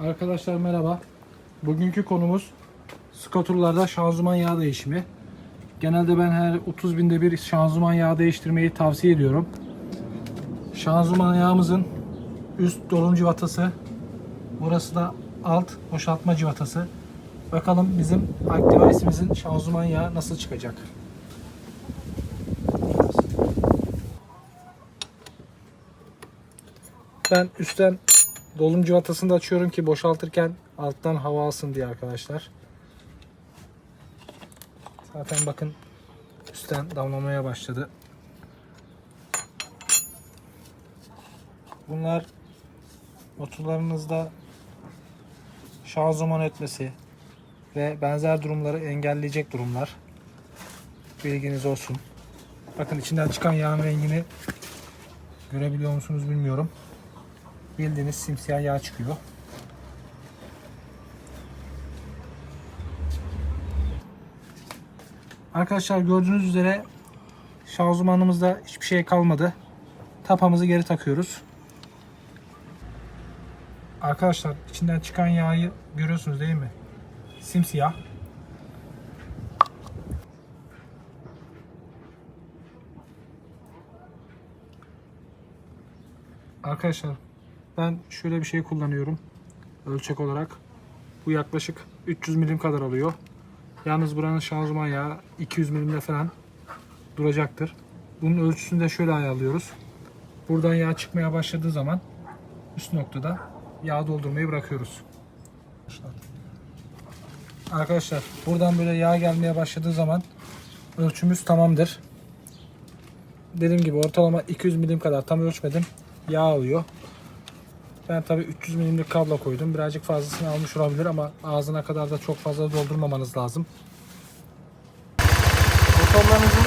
Arkadaşlar merhaba. Bugünkü konumuz skuterlarda şanzıman yağ değişimi. Genelde ben her 30 binde bir şanzıman yağ değiştirmeyi tavsiye ediyorum. Şanzıman yağımızın üst dolum civatası. Burası da alt boşaltma civatası. Bakalım bizim Activice'imizin şanzıman yağı nasıl çıkacak. Ben üstten dolum civatasını da açıyorum ki boşaltırken alttan hava alsın diye arkadaşlar. Zaten bakın üstten damlamaya başladı. Bunlar motorlarınızda şanzıman etmesi ve benzer durumları engelleyecek durumlar. Bilginiz olsun. Bakın içinden çıkan yağın rengini görebiliyor musunuz bilmiyorum. Bildiğiniz simsiyah yağ çıkıyor. Arkadaşlar gördüğünüz üzere şanzımanımızda hiçbir şey kalmadı. Tapamızı geri takıyoruz. Arkadaşlar içinden çıkan yağı görüyorsunuz değil mi? Simsiyah. Arkadaşlar ben şöyle bir şey kullanıyorum. Ölçek olarak. Bu yaklaşık 300 milim kadar alıyor. Yalnız buranın şanzıman yağı 200 milimde falan duracaktır. Bunun ölçüsünü de şöyle ayarlıyoruz. Buradan yağ çıkmaya başladığı zaman üst noktada yağ doldurmayı bırakıyoruz. Arkadaşlar buradan böyle yağ gelmeye başladığı zaman ölçümüz tamamdır. Dediğim gibi ortalama 200 milim kadar tam ölçmedim. Yağ alıyor. Ben tabi 300 milimlik kablo koydum. Birazcık fazlasını almış olabilir ama ağzına kadar da çok fazla doldurmamanız lazım. Motorlarınızın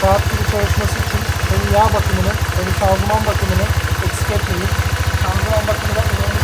saat gibi çalışması için hem yağ bakımını hem şanzıman bakımını eksik etmeyin. Şanzıman bakımı da önemli